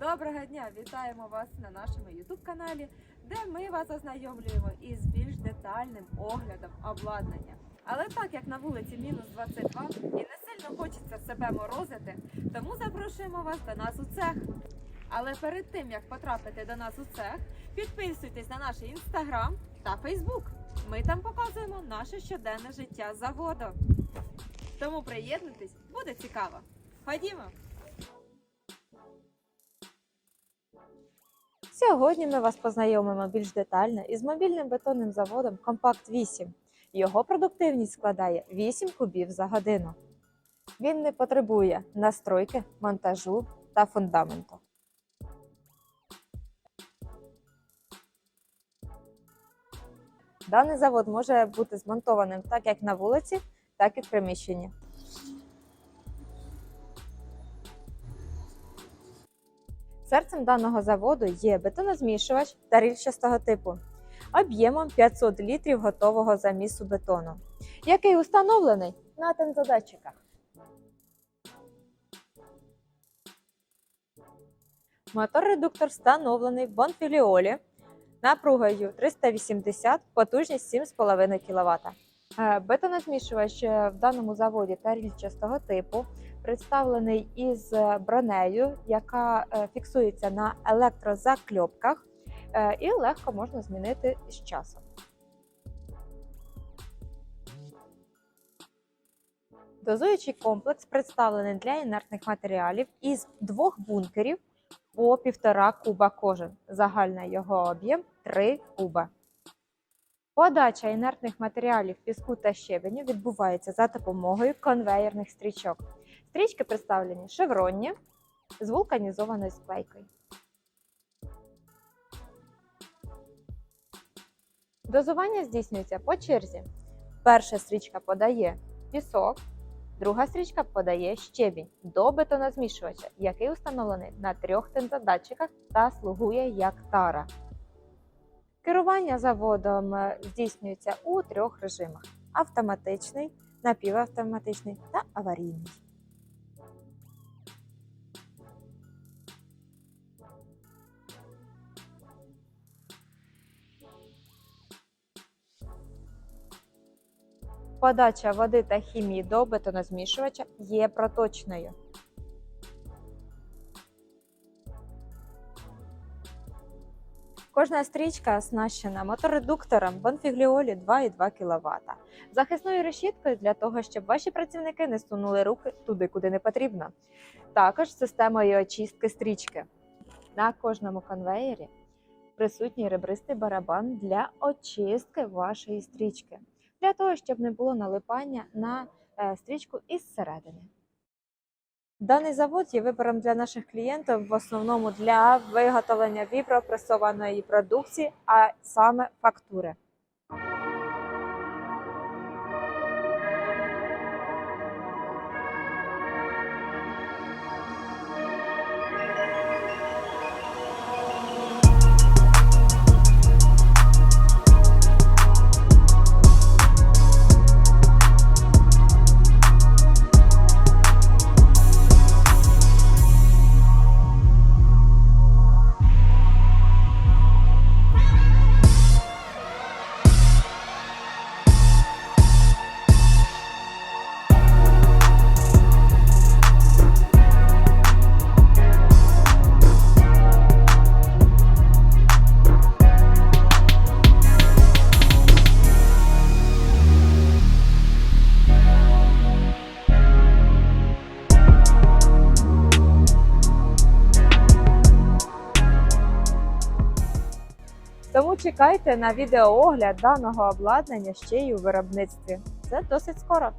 Доброго дня! Вітаємо вас на нашому YouTube каналі, де ми вас ознайомлюємо із більш детальним оглядом обладнання. Але так як на вулиці мінус 22 і не сильно хочеться себе морозити, тому запрошуємо вас до нас у цех. Але перед тим як потрапити до нас у цех, підписуйтесь на наш інстаграм та фейсбук. Ми там показуємо наше щоденне життя заводу. Тому приєднуйтесь, буде цікаво. Ходімо! Сьогодні ми вас познайомимо більш детально із мобільним бетонним заводом Компакт 8. Його продуктивність складає 8 кубів за годину. Він не потребує настройки, монтажу та фундаменту. Даний завод може бути змонтованим так як на вулиці, так і в приміщенні. Серцем даного заводу є бетонозмішувач та рільчастого типу об'ємом 500 літрів готового замісу бетону, який установлений на тензодатчиках. Мотор-редуктор встановлений в Бонфіліолі напругою 380, потужність 7,5 кВт. Е, Бетонозмішувач е, в даному заводі та рільчастого типу представлений із е, бронею, яка фіксується на електрозакльопках і легко можна змінити з часом. Дозуючий комплекс представлений для інертних матеріалів із двох бункерів по 1,5 куба кожен. Загальний його об'єм 3 куба. Подача інертних матеріалів піску та щебеню відбувається за допомогою конвеєрних стрічок. Стрічки представлені шевронні з вулканізованою склейкою. Дозування здійснюється по черзі. Перша стрічка подає пісок, друга стрічка подає щебінь до бетонозмішувача, який установлений на трьох тензодатчиках та слугує як тара. Керування заводом е, здійснюється у трьох режимах: автоматичний, напівавтоматичний та аварійний. Подача води та хімії до бетонозмішувача є проточною. Кожна стрічка оснащена моторедуктором Bonfiglioli 2,2 кВт, захисною решіткою для того, щоб ваші працівники не сунули руки туди, куди не потрібно. Також системою очистки стрічки. На кожному конвеєрі присутній ребристий барабан для очистки вашої стрічки, для того, щоб не було налипання на е, стрічку із середини. Даний завод є вибором для наших клієнтів в основному для виготовлення вібропресованої продукції, а саме фактури. Тому чекайте на відеоогляд даного обладнання ще й у виробництві. Це досить скоро.